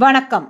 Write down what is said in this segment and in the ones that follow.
வணக்கம்.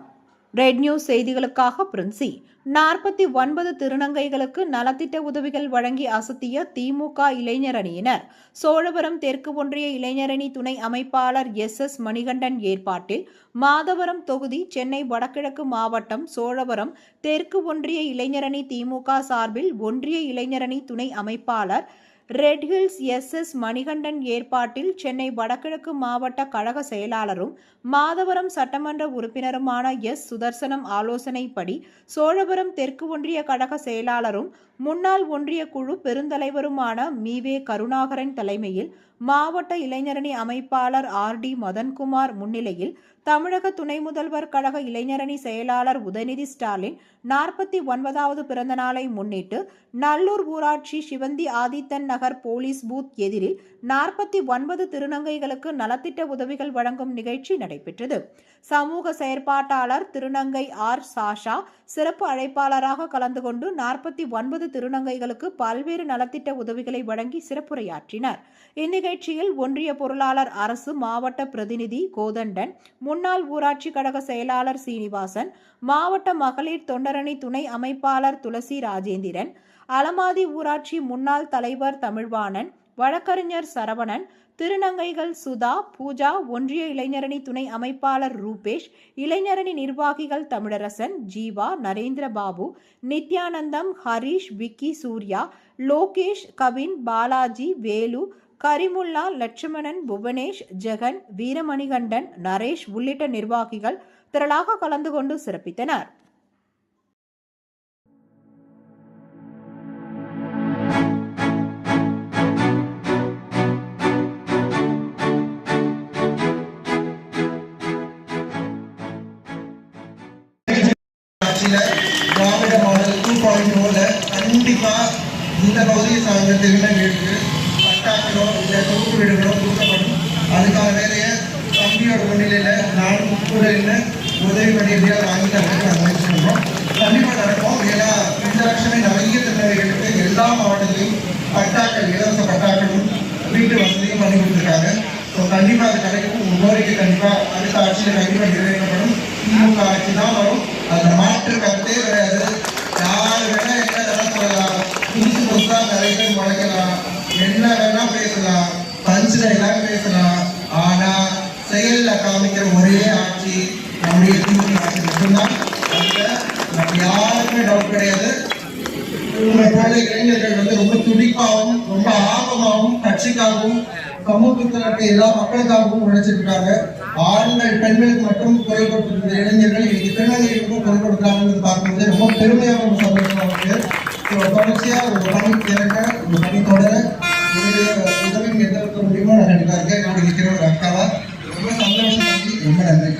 Red news செய்திகளுக்காக பிரின்சி. நாற்பத்தி ஒன்பது திருநங்கைகளுக்கு நலத்திட்ட உதவிகள் வழங்கி அசத்திய திமுக இளைஞரணியினர். சோழவரம் தெற்கு ஒன்றிய இளைஞரணி துணை அமைப்பாளர் எஸ். எஸ். மணிகண்டன் ஏற்பாட்டில் மாதவரம் தொகுதி சென்னை வடகிழக்கு மாவட்டம் சோழவரம் தெற்கு ஒன்றிய இளைஞரணி திமுக சார்பில் ஒன்றிய இளைஞரணி துணை அமைப்பாளர் red hills S S Manikandan ஏற்பாட்டில் சென்னை வடகிழக்கு மாவட்ட கழக செயலாளரும் மாதவரம் சட்டமன்ற உறுப்பினருமான எஸ். சுதர்சனம் ஆலோசனைப்படி சோழபுரம் தெற்கு ஒன்றிய கழக செயலாளரும் முன்னாள் ஒன்றிய குழு பெருந்தலைவருமான மீவே கருணாகரன் தலைமையில் மாவட்ட இளைஞரணி அமைப்பாளர் ஆர். டி. மதன்குமார் முன்னிலையில் தமிழக துணை முதல்வர் கழக இளைஞரணி செயலாளர் உதயநிதி ஸ்டாலின் நாற்பத்தி ஒன்பதாவது பிறந்த நாளை முன்னிட்டு நல்லூர் ஊராட்சி சிவந்தி ஆதித்தன் நகர் போலீஸ் பூத் எதிரில் நாற்பத்தி ஒன்பது திருநங்கைகளுக்கு நலத்திட்ட உதவிகள் வழங்கும் நிகழ்ச்சி நடைபெற்றது. சமூக செயற்பாட்டாளர் திருநங்கை ஆர் சாஷா சிறப்பு அழைப்பாளராக கலந்து கொண்டு நாற்பத்தி ஒன்பது திருநங்கைகளுக்கு பல்வேறு நலத்திட்ட உதவிகளை வழங்கி சிறப்புரையாற்றினார். இந்நிகழ்ச்சியில் ஒன்றிய பொருளாளர் அரசு மாவட்ட பிரதிநிதி கோதண்டன் முன்னாள் ஊராட்சி கழக செயலாளர் சீனிவாசன் மாவட்ட மகளிர் தொண்டரணி துணை அமைப்பாளர் துளசி ராஜேந்திரன் அலமாதி ஊராட்சி முன்னாள் தலைவர் தமிழ்வாணன் வழக்கறிஞர் சரவணன் திருநங்கைகள் சுதா பூஜா ஒன்றிய இளைஞரணி துணை அமைப்பாளர் ரூபேஷ் இளைஞரணி நிர்வாகிகள் தமிழரசன் ஜீவா நரேந்திரபாபு நித்யானந்தம் ஹரிஷ் விக்கி சூர்யா லோகேஷ் கவின் பாலாஜி வேலு கரிமுல்லா லட்சுமணன் புவனேஷ் ஜெகன் வீரமணிகண்டன் நரேஷ் உள்ளிட்ட நிர்வாகிகள் திரளாக கலந்து கொண்டு சிறப்பித்தனர். திராவிட மாடல் டூ பாயிண்ட் ஓல கண்டிப்பா இந்த பகுதியை சார்ந்த திருநங்கைகளுக்கு பட்டாக்களோ இல்லை தொகுப்பு வீடுகளோ கொடுக்கப்படும். அதுக்கான வேலையை தம்பியோட முன்னிலையில நானும் கூட இல்லை உதவி பண்ணியிருந்தா வாங்கி தரதுக்கு நாங்கள் முயற்சி பண்ணுறோம். கண்டிப்பா நடக்கும். ஏன்னா இந்த லட்சமே நிறைய திருநங்கைகளுக்கு எல்லா மாவட்டத்திலையும் பட்டாக்கள் இலவச பட்டாக்களும் வீட்டு வசதியும் பண்ணி கொடுத்துருக்காங்க. ஸோ கண்டிப்பாக அது கிடைக்கும். உங்க கோரிக்கை கண்டிப்பா அடுத்த ஆட்சியில் கண்டிப்பாக நிறைவேற்றப்படும். திமுக ஆட்சி தான் வரும். அந்த மாற்று கருத்தே கிடையாது. யார் வேணா என்ன வேணா சொல்லலாம். புதுசு புதுசாக நிறைய பேர் முளைக்க என்ன வேணா பேசலாம் பஞ்சில் எல்லாம் பேசலாம். ஆனா செயல்ல காமிக்கிற ஒரே ஆட்சி நம்முடைய திமுக ஆட்சி மட்டும்தான். நம்ம யாருக்குமே டவுட் கிடையாது. உங்களை போல இளைஞர்கள் வந்து ரொம்ப துடிப்பாகவும் ரொம்ப ஆர்வமாகவும் கட்சிக்காகவும் சமூகத்தில் இருக்க எல்லா மக்களுக்காகவும் உழைச்சிருக்காங்க. ஆண்கள் பெண்களுக்கு மட்டும் குரல் கொடுத்திருந்த இளைஞர்கள் இன்னைக்கு திருநங்கைகளுக்கும் குரல் கொடுக்குறாங்கன்னு பார்க்கும்போது ரொம்ப பெருமையாக ஒரு சந்தோஷமா இருக்கு. தொடர்ச்சியாக தொடர்ச்சியா ஒரு பணி திறக்க ஒரு பணி தொடர ரெண்டு எந்த அளவுக்கு முடியுமோ இருக்கேன் ஒரு அக்காவா ரொம்ப சந்தோஷம் ரொம்ப நன்றி